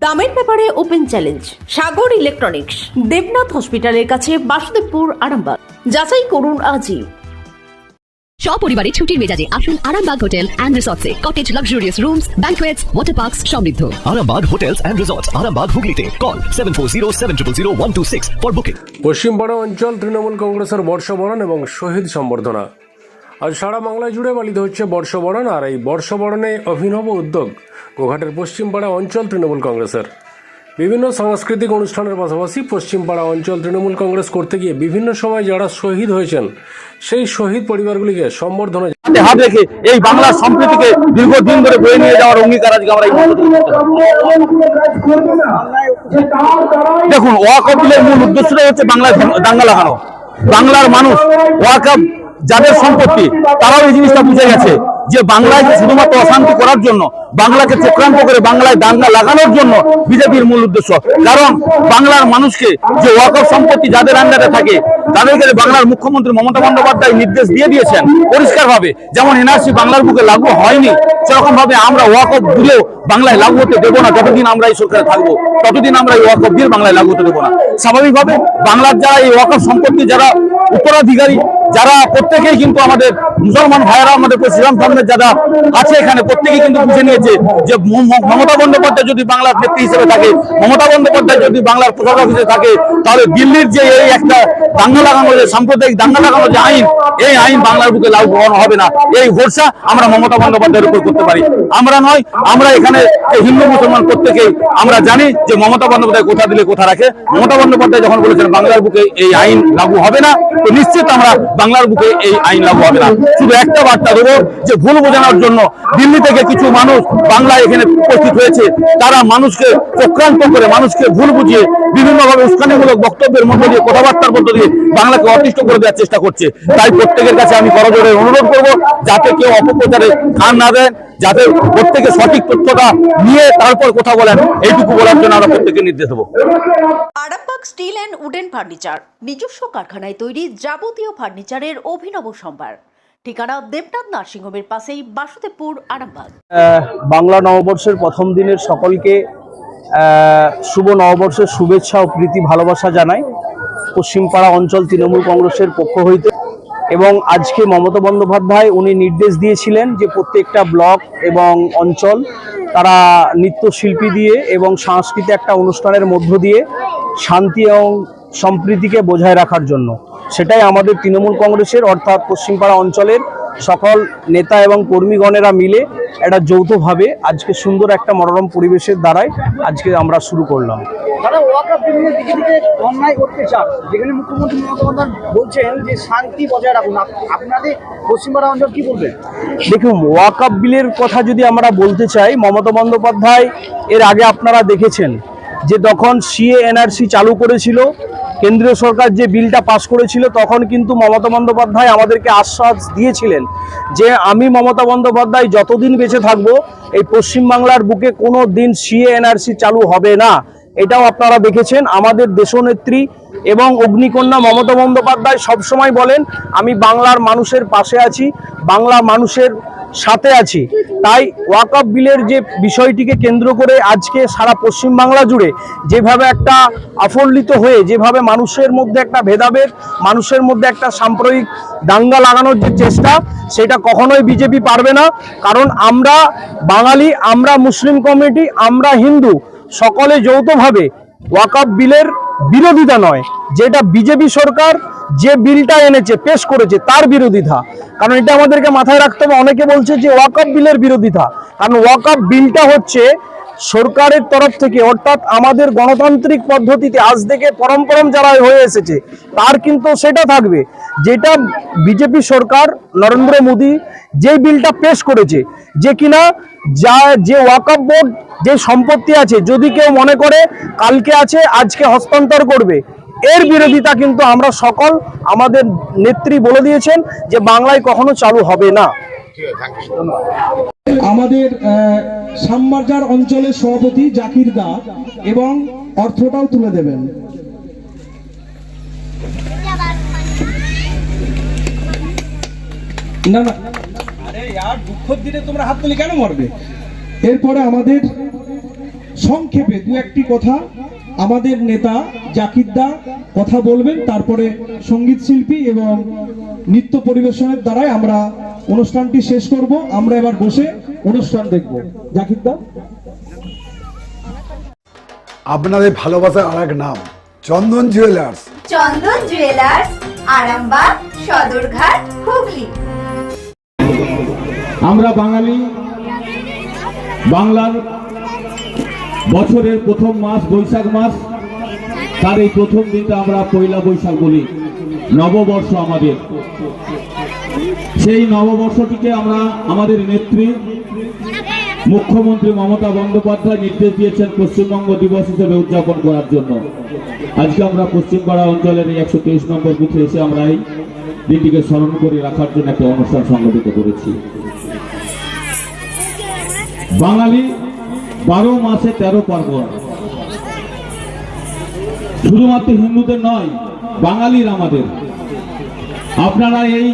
দামের ব্যাপারে open challenge Sagar electronics Debnath হসপিটালের কাছে বাসুদেবপুর আরামবাগ। যাচাই করুন আজই। সপরিবারে ছুটির মেজাজে আসুন Arambagh hotel and রিসর্টসে। Cottage luxurious rooms banquets water parks সমৃদ্ধ। Arambag Hotels and Resorts, Arambag Hooghly Call 740 for booking. Paschimbanga অঞ্চল তৃণমূল কংগ্রেসের বর্ষবরণ এবং শহীদ সম্বর্ধনা। আজ সারা বাংলা জুড়ে পালিত হচ্ছে বর্ষবরণ আর এই বর্ষবরণে অভিনব উদ্যোগ গোঘাটের পশ্চিমপাড়া অঞ্চল তৃণমূল কংগ্রেসের। বিভিন্ন সাংস্কৃতিক অনুষ্ঠানের পাশাপাশি পশ্চিমপাড়া অঞ্চল তৃণমূল কংগ্রেস করতে গিয়ে বিভিন্ন সময় যারা শহীদ হয়েছেন, সেই শহীদ পরিবারগুলিকে সম্বর্ধনা হাতে রেখে এই বাংলার সম্প্রীতিকে দীর্ঘদিন ধরে বয়ে নিয়ে যাওয়ার অঙ্গীকার আজকে আমরা দেখুন ওয়াকবিলের মূল উদ্দেশ্যটাই হচ্ছে বাংলায় দাঙ্গা লাগানো। বাংলার মানুষ ওয়াকব যাদের সম্পত্তি, তারাও এই জিনিসটা বুঝে গেছে যে বাংলায় শুধুমাত্র অশান্তি করার জন্য, বাংলাকে চক্রান্ত করে বাংলায় দাঙ্গা লাগানোর জন্য বিজেপির মূল উদ্দেশ্য। কারণ বাংলার মানুষকে যে ওয়াকফ সম্পত্তি যাদের আন্ডারে থাকে, তাদেরকে বাংলার মুখ্যমন্ত্রী মমতা বন্দ্যোপাধ্যায় নির্দেশ দিয়ে দিয়েছেন পরিষ্কার ভাবে যেমন এনআরসি বাংলার বুকে লাগু হয়নি সেরকম ভাবে আমরা ওয়াকফ দিলেও বাংলায় লাগু হতে দেবো না। যতদিন আমরা এই সরকারে থাকব, ততদিন আমরা এই ওয়াকফ দিয়ে বাংলায় লাগু হতে দেবো না। স্বাভাবিকভাবে বাংলার যারা এই ওয়াকফ সম্পত্তি, যারা উত্তরাধিকারী যারা প্রত্যেকেই কিন্তু আমাদের মুসলমান ভাইয়েরা, আমাদের ইসলাম ধর্মের যারা আছে এখানে, প্রত্যেকেই কিন্তু বুঝে নিয়েছে যে মমতা বন্দ্যোপাধ্যায় যদি বাংলার নেত্রী হিসেবে থাকে, মমতা বন্দ্যোপাধ্যায় যদি বাংলার প্রশাসক হিসেবে থাকে, তাহলে দিল্লির যে এই একটা দাঙ্গা লাগানো যে সাম্প্রদায়িক দাঙ্গা লাগানো যে আইন, এই আইন বাংলার বুকে লাগু করানো হবে না। এই ভরসা আমরা মমতা বন্দ্যোপাধ্যায়ের উপর করতে পারি। আমরা নয়, আমরা এখানে এই হিন্দু মুসলমান প্রত্যেকেই আমরা জানি যে মমতা বন্দ্যোপাধ্যায় কোথা দিলে কোথা রাখে। মমতা বন্দ্যোপাধ্যায় যখন বলেছেন বাংলার বুকে এই আইন লাগু হবে না, তো নিশ্চিত আমরা বাংলার বুকে এই আইন লাগু হবে না। শুধু একটা বার্তা দেবো, যে ভুল বোঝানোর জন্য দিল্লি থেকে কিছু মানুষ বাংলায় এখানে উপস্থিত হয়েছে। তারা মানুষকে চক্রান্ত করে, মানুষকে ভুল বুঝিয়ে বিভিন্নভাবে উস্কানিমূলক বক্তব্যের মধ্য দিয়ে কথাবার্তার মধ্য দিয়ে বাংলাকে অতিষ্ঠ করে দেওয়ার চেষ্টা করছে। তাই প্রত্যেকের কাছে আমি করজোরে অনুরোধ করব, যাতে কেউ অপপ্রচারে কান না দেন যাতে প্রত্যেকে সঠিক তথ্যটা নিয়ে তারপর কথা বলেন। এইটুকু বলার জন্য আমরা প্রত্যেকে নির্দেশ দেবো। Arambagh steel and wooden furniture, নিজস্ব কারখানায় তৈরি যাবতীয় ফার্নিচারের অভিনব সম্ভার। ঠিকানা দেবনাথ নার্সিংহোমের পাশেই বাসুদেবপুর, আরামবাগ। বাংলা নববর্ষের প্রথম দিনের সকলকে শুভ নববর্ষের শুভেচ্ছা ও প্রীতি ভালোবাসা জানাই পশ্চিমপাড়া অঞ্চল তৃণমূল কংগ্রেসের পক্ষ হইতে। এবং আজকে মমতা বন্দ্যোপাধ্যায় উনি নির্দেশ দিয়েছিলেন যে প্রত্যেকটা ব্লক এবং অঞ্চল তারা নৃত্যশিল্পী দিয়ে এবং সাংস্কৃতিক একটা অনুষ্ঠানের মধ্য দিয়ে শান্তি এবং সম্প্রীতিকে বজায় রাখার জন্য। সেটাই আমাদের তৃণমূল কংগ্রেসের অর্থাৎ পশ্চিমপাড়া অঞ্চলের সকল নেতা এবং কর্মীগণেরা মিলে একটা যৌথভাবে আজকে সুন্দর একটা মনোরম পরিবেশের দ্বারাই আজকে আমরা শুরু করলাম। তারা ওয়াকাপ বিলের দিকে দিকে অন্যায় করতে চান যেখানে মুখ্যমন্ত্রী মমতা বন্দ্যোপাধ্যায় বলছেন যে শান্তি বজায় রাখুন। আপনাদের পশ্চিমবঙ্গ অঞ্চল কি বলবেন দেখুন বিলের কথা যদি আমরা বলতে চাই মমতা বন্দ্যোপাধ্যায় এর আগে আপনারা দেখেছেন যে তখন সিএ এনআরসি চালু করেছিল, কেন্দ্রীয় সরকার যে বিলটা পাশ করেছিল, তখন কিন্তু মমতা বন্দ্যোপাধ্যায় আমাদেরকে আশ্বাস দিয়েছিলেন যে আমি মমতা বন্দ্যোপাধ্যায় যতদিন বেঁচে থাকব, এই পশ্চিমবাংলার বুকে কোনো দিন সিএ এনআরসি চালু হবে না। এটাও আপনারা দেখেছেন, আমাদের দেশনেত্রী এবং অগ্নিকন্যা মমতা বন্দ্যোপাধ্যায় সবসময় বলেন, আমি বাংলার মানুষের পাশে আছি বাংলা মানুষের সাথে আছি। তাই ওয়াকআপ বিলের যে বিষয়টিকে কেন্দ্র করে আজকে সারা পশ্চিম বাংলা জুড়ে যেভাবে একটা আফল্লিত হয়ে, যেভাবে মানুষের মধ্যে একটা ভেদাভেদ, মানুষের মধ্যে একটা সাম্প্রদায়িক দাঙ্গা লাগানোর যে চেষ্টা, সেটা কখনোই বিজেপি পারবে না। কারণ আমরা বাঙালি, আমরা মুসলিম কমিটি আমরা হিন্দু, সকলে যৌথভাবে ওয়াকআপ বিলের বিরোধিতা নয়। যেটা বিজেপি সরকার যে বিলটা এনেছে, পেশ করেছে, তার বিরোধিতা। কারণ এটা আমাদেরকে মাথায় রাখতে হবে। অনেকে বলছে যে ওয়াকআপ বিলের বিরোধিতা। কারণ ওয়াকআপ বিলটা হচ্ছে সরকারের তরফ থেকে, অর্থাৎ আমাদের গণতান্ত্রিক পদ্ধতিতে আজ থেকে পরম্পরম যারা হয়ে এসেছে, তার কিন্তু সেটা থাকবে। যেটা বিজেপি সরকার, নরেন্দ্র মোদী যে বিলটা পেশ করেছে, যে কিনা যা, যে ওয়াকআপ বোর্ড, যে সম্পত্তি আছে, যদি কেউ মনে করে কালকে আছে, আজকে হস্তান্তর করবে এর বিরোধিতা কিন্তু আমরা সকল আমাদের নেত্রী বলে দিয়েছেন যে বাংলায় কখনো চালু হবে না। আমাদের আহ, সামবাজার অঞ্চলের সভাপতি জাকির দা এবং অর্থটাও তুলে দেবেন। না না। আরে ইয়ার দুঃখের দিনে তোমরা হাত তুলে কেন মারবে? এরপরে আমাদের সংক্ষেপে দু একটি কথা আমাদের নেতা জাকিরদা কথা বলবেন তারপরে সংগীত শিল্পী এবং নৃত্য পরিবেশনের দ্বারাই আমরা অনুষ্ঠানটি শেষ করব। আমরা এবার বসে অনুষ্ঠান দেখব। জাকিরদা আপনাদের ভালোবাসার আর এক নাম চন্দন জুয়েলার্স। চন্দন জুয়েলার্স আরামবাগ সদরঘাট হুগলি। আমরা বাঙালি বাংলার বছরের প্রথম মাস, বৈশাখ মাস, তার এই প্রথম দিনটা আমরা পয়লা বৈশাখ বলি। নববর্ষ আমাদের। সেই নববর্ষটিকে আমরা আমাদের নেত্রী, মুখ্যমন্ত্রী মমতা বন্দ্যোপাধ্যায় নির্দেশ দিয়েছেন পশ্চিমবঙ্গ দিবস হিসেবে উদযাপন করার জন্য। আজকে আমরা পশ্চিমপাড়া অঞ্চলের এই একশো তেইশ নম্বর বুথে এসে আমরা এই দিনটিকে স্মরণ করে রাখার জন্য একটা অনুষ্ঠান সংগঠিত করেছি। বাঙালি বারো মাসে তেরো পার্বণ শুধুমাত্র হিন্দুদের নয়, বাঙালির আমাদের। আপনারা এই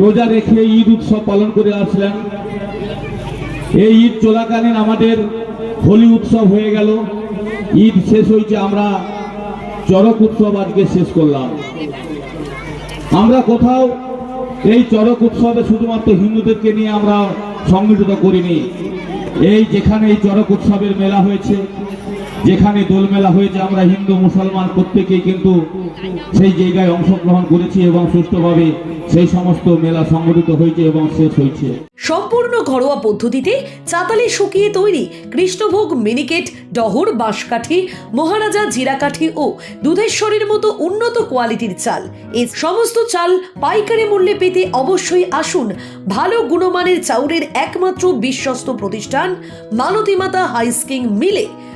রোজা রেখে ঈদ উৎসব পালন করে আসলেন। এই ঈদ চলাকালীন আমাদের হোলি উৎসব হয়ে গেল। ঈদ শেষ হয়েছে, আমরা চরক উৎসব আজকে শেষ করলাম। আমরা কোথাও এই চরক উৎসবে শুধুমাত্র হিন্দুদেরকে নিয়ে আমরা সংগঠিত করিনি। এই যেখানে এই চড়ক উৎসবের মেলা হয়েছে যেখানে দোল মেলা হয়েছে, আমরা হিন্দু, মুসলমান প্রত্যেকেই কিন্তু সেই জায়গায় অংশগ্রহণ করেছি এবং সুষ্ঠুভাবে সেই সমস্ত মেলা সংগঠিত হয়েছে এবং শেষ হয়েছে। সম্পূর্ণ ঘরোয়া পদ্ধতিতে চাতালে শুকিয়ে তৈরি কৃষ্ণভোগ মিনিকেট, ডহর, বাঁশকাঠি, মহারাজা জিরাকাঠি ও দুধেশ্বরীর মতো উন্নত কোয়ালিটির চাল। এই সমস্ত চাল পাইকারি মূল্যে পেতে অবশ্যই আসুন ভালো গুণমানের চাউলের একমাত্র বিশ্বস্ত প্রতিষ্ঠান মালতী মাতা হাইস্কিং মিলে।